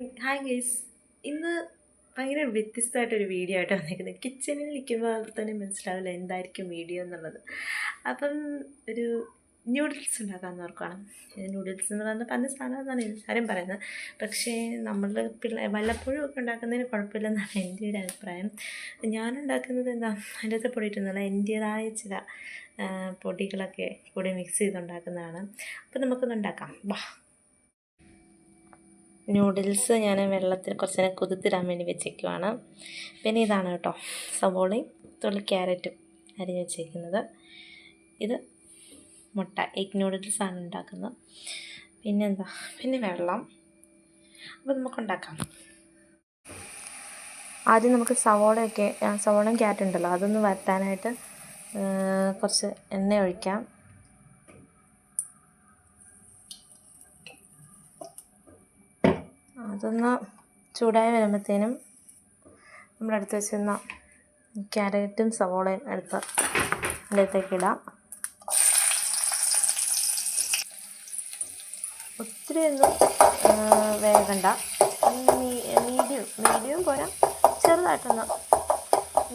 Hi guys ഇന്ന് ഭയങ്കര വ്യത്യസ്തമായിട്ടൊരു video ആയിട്ട് വന്നിരിക്കുന്നത് കിച്ചണിൽ നിൽക്കുമ്പോൾ തന്നെ മനസ്സിലാവില്ല എന്തായിരിക്കും വീഡിയോ എന്നുള്ളത്. അപ്പം ഒരു ന്യൂഡിൽസ് ഉണ്ടാക്കാമെന്ന് ഓർക്കണം. ന്യൂഡിൽസ് എന്ന് പറഞ്ഞാൽ പല സാധനമെന്നാണ് എല്ലാവരും പറയുന്നത്. പക്ഷേ നമ്മൾ പിള്ളേ വല്ലപ്പോഴും ഒക്കെ ഉണ്ടാക്കുന്നതിന് കുഴപ്പമില്ലെന്നാണ് എന്റെ ഒരു അഭിപ്രായം. ഞാനുണ്ടാക്കുന്നത് എന്താ അതിന്റെ അകത്ത് പൊടിയിട്ടൊന്നുമല്ല എന്റേതായ ചില പൊടികളൊക്കെ കൂടി മിക്സ് ചെയ്തുണ്ടാക്കുന്നതാണ്. അപ്പോൾ നമുക്കൊന്ന് ഉണ്ടാക്കാം. വാ. നൂഡിൽസ് ഞാൻ വെള്ളത്തിൽ കുറച്ച് നേരം കുതിർത്തിടാൻ വേണ്ടി വെച്ചേക്കുവാണ്. പിന്നെ ഇതാണ് കേട്ടോ സവോളയും തുള്ളി ക്യാരറ്റും അരിഞ്ഞ് വെച്ചേക്കുന്നത്. ഇത് മുട്ട എഗ് ആണ് ഉണ്ടാക്കുന്നത്. പിന്നെന്താ? പിന്നെ വെള്ളം. അപ്പോൾ നമുക്ക് ഉണ്ടാക്കാം ആദ്യം നമുക്ക് സവോളയൊക്കെ സവോളയും ക്യാരറ്റും ഉണ്ടല്ലോ അതൊന്ന് വരട്ടാനായിട്ട് കുറച്ച് എണ്ണ ഒഴിക്കാം. അതൊന്ന് ചൂടായി വരുമ്പോഴത്തേനും നമ്മളെടുത്ത് വെച്ചിരുന്ന ക്യാരറ്റും സവോളയും എടുത്ത് അതിലേക്ക് ഇടാം. ഒത്തിരി ഒന്നും വേകണ്ട മീഡിയം മീഡിയം പോരാ. ചെറുതായിട്ടൊന്ന്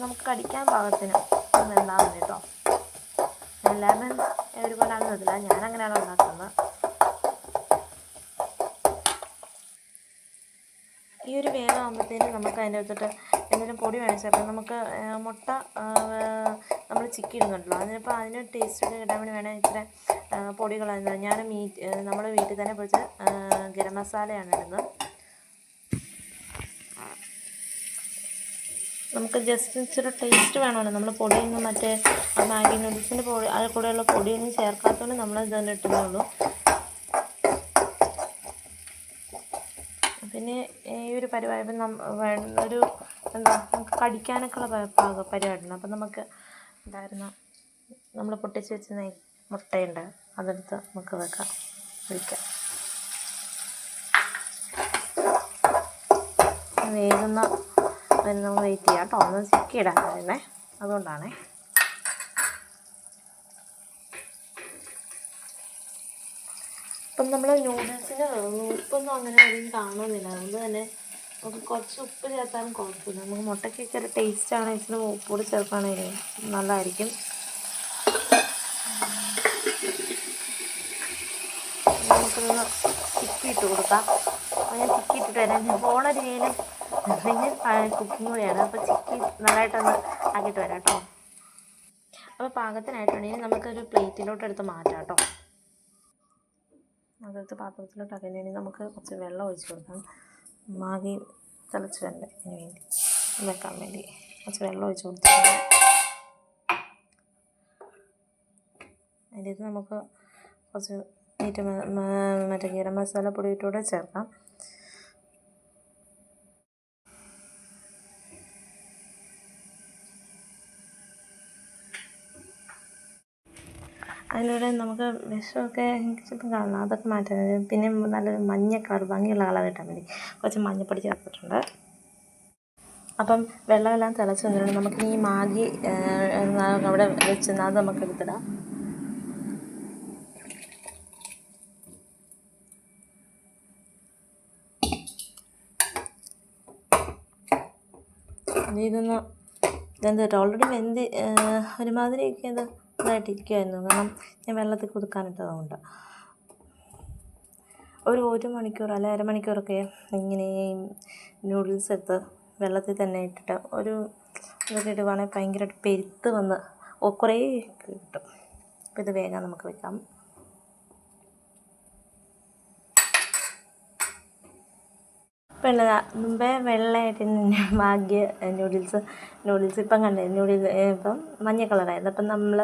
നമുക്ക് കടിക്കാൻ പാകത്തിന് ഒന്ന് മതി കേട്ടോ എല്ലാവരും ഒരുപോലെ ആണെന്നില്ല ഞാനങ്ങനെയാണ് ഉണ്ടാക്കുന്നത്. ഈ ഒരു വേവ് ആകുമ്പോഴത്തേനും നമുക്ക് അതിന്റെ അകത്തോട്ട് എന്തെങ്കിലും പൊടി വേണം അപ്പം നമുക്ക് മുട്ട നമ്മൾ ചിക്കി ഇടുന്നുണ്ടല്ലോ അതിനിപ്പോൾ അതിന് ടേസ്റ്റ് കിട്ടാൻ വേണ്ടി വേണമെങ്കിൽ ഇത്ര പൊടികൾ ഞാൻ മീറ്റ് നമ്മൾ വീട്ടിൽ തന്നെ പൊടിച്ച ഗരം മസാലയാണ് ഇടുന്നത്. നമുക്ക് ജസ്റ്റ് ഇച്ചിരി ടേസ്റ്റ് വേണമല്ലോ. നമ്മൾ പൊടിയൊന്നും മറ്റേ മാഗി നൂഡിൽസിന്റെ പൊടി അതിൽ കൂടെയുള്ള പൊടിയൊന്നും ചേർക്കാത്തതുകൊണ്ട് നമ്മൾ തന്നെ ഇട്ടുന്നുള്ളൂ പിന്നെ ഈ ഒരു പരിപാടി ഒരു എന്താ നമുക്ക് കടിക്കാനൊക്കെയുള്ള പാക പരിപാടിയാണ് അപ്പം നമുക്ക് എന്തായിരുന്നു? നമ്മൾ പൊട്ടിച്ച് വെച്ച നെയ് മുട്ടയുണ്ട്. അതെടുത്ത് നമുക്ക് വെക്കാം. ഒഴിക്കാം. വേഗുന്ന നമ്മൾ വെയിറ്റ് ചെയ്യാം കേട്ടോ. ഒന്ന് ചിക്കിയിടാൻ അതുകൊണ്ടാണേ. ഇപ്പം നമ്മൾ നൂഡിൽസിന് ഉപ്പൊന്നും അങ്ങനെ അധികം കാണുന്നില്ല. അതുകൊണ്ട് തന്നെ നമുക്ക് കുറച്ച് ഉപ്പ് ചേർത്താലും കുഴപ്പമില്ല. നമുക്ക് മുട്ടയ്ക്കൊക്കെ ഒരു ടേസ്റ്റ് ആണ്. ഇച്ചിരി ഉപ്പ് കൂടി ചേർക്കുകയാണെങ്കിൽ നല്ലതായിരിക്കും നമുക്കൊന്ന് ചിക്കിയിട്ട് കൊടുക്കാം. അപ്പോൾ ഞാൻ ചിക്കിയിട്ടിട്ട് വരാം. ഞാൻ പോണ രീതിയിൽ അല്ലെങ്കിൽ കുക്കിംഗ് കൂടിയാണ്. അപ്പോൾ ചിക്കി നല്ലതായിട്ടൊന്ന് ആക്കിയിട്ട് വരാം കേട്ടോ. അപ്പോൾ പാകത്തിനായിട്ടുണ്ടെങ്കിൽ നമുക്കൊരു പ്ലേറ്റിലോട്ട് എടുത്ത് മാറ്റാം കേട്ടോ. അതെടുത്ത് പാത്രത്തിലോട്ട് വേണ്ടി നമുക്ക് കുറച്ച് വെള്ളം ഒഴിച്ച് കൊടുക്കാം. മാഗി തിളച്ച് വരണ്ടേ അതിന് വേണ്ടി. വെക്കാൻ വേണ്ടി. കുറച്ച് വെള്ളം ഒഴിച്ച് കൊടുത്തിട്ടുണ്ട്. അതിലേക്ക് നമുക്ക് കുറച്ച് മീറ്റ് മറ്റേ ഗരം മസാല പൊടി ഇട്ടുകൂടെ ചേർക്കാം. അതിലൂടെ നമുക്ക് വിഷമൊക്കെ ചിലപ്പോൾ കാണണം. അതൊക്കെ മാറ്റാൻ പിന്നെ നല്ലൊരു മഞ്ഞ കളർ ഭംഗിയുള്ള കളർ കിട്ടാൻ വേണ്ടി. കുറച്ച് മഞ്ഞപ്പൊടി ചേർത്തിട്ടുണ്ട് അപ്പം വെള്ളമെല്ലാം തിളച്ച് വന്നിട്ടുണ്ട്. നമുക്ക് ഈ മാഗി അവിടെ വെച്ച് അത് നമുക്ക് എടുത്തിടാം. ഇതൊന്ന് എന്താ ഓൾറെഡി വെന്ത് ഒരുമാതിരിയൊക്കെ ഇത്? ഇതായിട്ടിരിക്കുമായിരുന്നു കാരണം ഞാൻ വെള്ളത്തിൽ കുതുക്കാനിട്ടതുകൊണ്ട് ഒരു ഒരു മണിക്കൂർ അല്ലെ അരമണിക്കൂറൊക്കെ ഇങ്ങനെ നൂഡിൽസ് എടുത്ത് വെള്ളത്തിൽ തന്നെ ഇട്ടിട്ട് ഒരു ഇതൊക്കെ ഇടുവാണെങ്കിൽ ഭയങ്കരമായിട്ട് പെരുത്ത് വന്ന് കുറേ കിട്ടും. അപ്പോൾ ഇത് വേഗം നമുക്ക് വെക്കാം. ദാ മുമ്പേ വെള്ളയായിട്ട് ഭാഗ്യ നൂഡിൽസ് നൂഡിൽസ് ഇപ്പം കണ്ടേ നൂഡിൽസ് ഇപ്പം മഞ്ഞ കളറായിരുന്നു. അപ്പം നമ്മൾ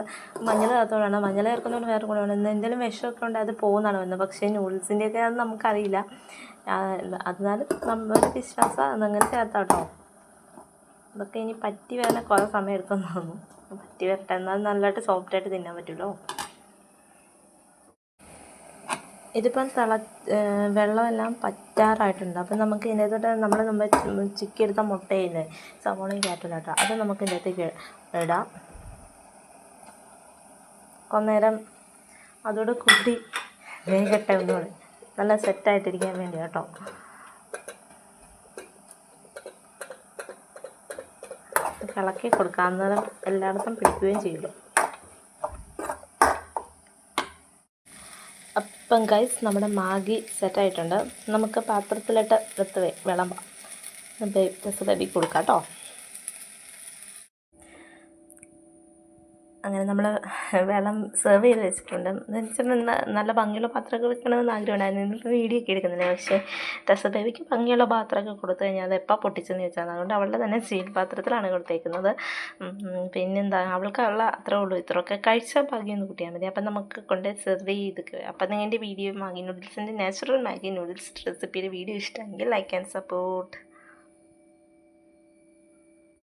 മഞ്ഞൾ ചേർത്തോണ്ടാണ് മഞ്ഞൾ ചേർക്കുന്നതുകൊണ്ട് വേറെ ഗുണമാണ്. എന്തെങ്കിലും വിഷമൊക്കെ ഉണ്ട് അത് പോകുന്നതാണ് വന്നത് പക്ഷേ നൂഡിൽസിന്റെയൊക്കെ അത് നമുക്കറിയില്ല. അതിനാലും നമ്മളൊരു വിശ്വാസം അതങ്ങനെ ചേർത്താം കേട്ടോ അതൊക്കെ ഇനി പറ്റി വരാൻ കുറേ സമയം എടുക്കുമെന്ന് പറ്റി വരട്ടെ. എന്നാൽ നല്ലതായിട്ട് സോഫ്റ്റായിട്ട് തിന്നാൻ പറ്റുമല്ലോ ഇതിപ്പം തിള വെള്ളമെല്ലാം പറ്റാറായിട്ടുണ്ട്. അപ്പം നമുക്ക് ഇതിന്റെ ഇതിനകത്തോട്ട് നമ്മൾ നമ്മൾ ചിക്കിയെടുത്ത മുട്ടയില്ലേ സവോളയും കാറ്റും കേട്ടോ. അത് നമുക്ക് ഇതിന്റെ അകത്തേക്ക് ഇടാം. അന്നേരം അതോട് കുട്ടി വേഗട്ടെ ഒന്നുകൂടെ. നല്ല സെറ്റായിട്ടിരിക്കാൻ വേണ്ടി കേട്ടോ. കിളക്കി കൊടുക്കാം. അന്നേരം എല്ലായിടത്തും പിടിക്കുകയും ചെയ്യുള്ളൂ അപ്പം ഗൈസ് നമ്മുടെ മാഗി സെറ്റായിട്ടുണ്ട് നമുക്ക് പാത്രത്തിലിട്ട് എടുത്ത് വിളമ്പാം. ബേബി കൊടുക്കാം കേട്ടോ അങ്ങനെ നമ്മൾ വെള്ളം സെർവ് ചെയ്ത് വെച്ചിട്ടുണ്ട്. എന്നുവെച്ചാൽ നല്ല ഭംഗിയുള്ള പാത്രമൊക്കെ വെക്കണമെന്ന് ആഗ്രഹമുണ്ടായിരുന്നു. ഇന്നിപ്പോൾ വീഡിയോ ഒക്കെ എടുക്കുന്നില്ല? പക്ഷേ ടെസ ബേബിക്ക് ഭംഗിയുള്ള പാത്രമൊക്കെ കൊടുത്തു കഴിഞ്ഞാൽ അത് എപ്പോൾ പൊട്ടിച്ചെന്ന് ചോദിച്ചാൽ അതുകൊണ്ട് അവളുടെ തന്നെ സ്റ്റീൽ പാത്രത്തിലാണ് കൊടുത്തേക്കുന്നത്. പിന്നെന്താ? അവൾക്ക് അവൾക്കുള്ള അത്രേ ഉള്ളൂ. ഇത്രയൊക്കെ കഴിച്ചാൽ ഭാഗ്യം കൂട്ടിയാൽ മതി. അപ്പം നമുക്ക് കൊണ്ട് സെർവ് ചെയ്ത് അപ്പം നിങ്ങളുടെ വീഡിയോ മാഗി നൂഡിൽസിന്റെ നാച്ചുറൽ മാഗി നൂഡിൽസ് റെസിപ്പിയുടെ വീഡിയോ ഇഷ്ടമെങ്കിൽ ലൈക്ക് ആൻഡ് സപ്പോർട്ട്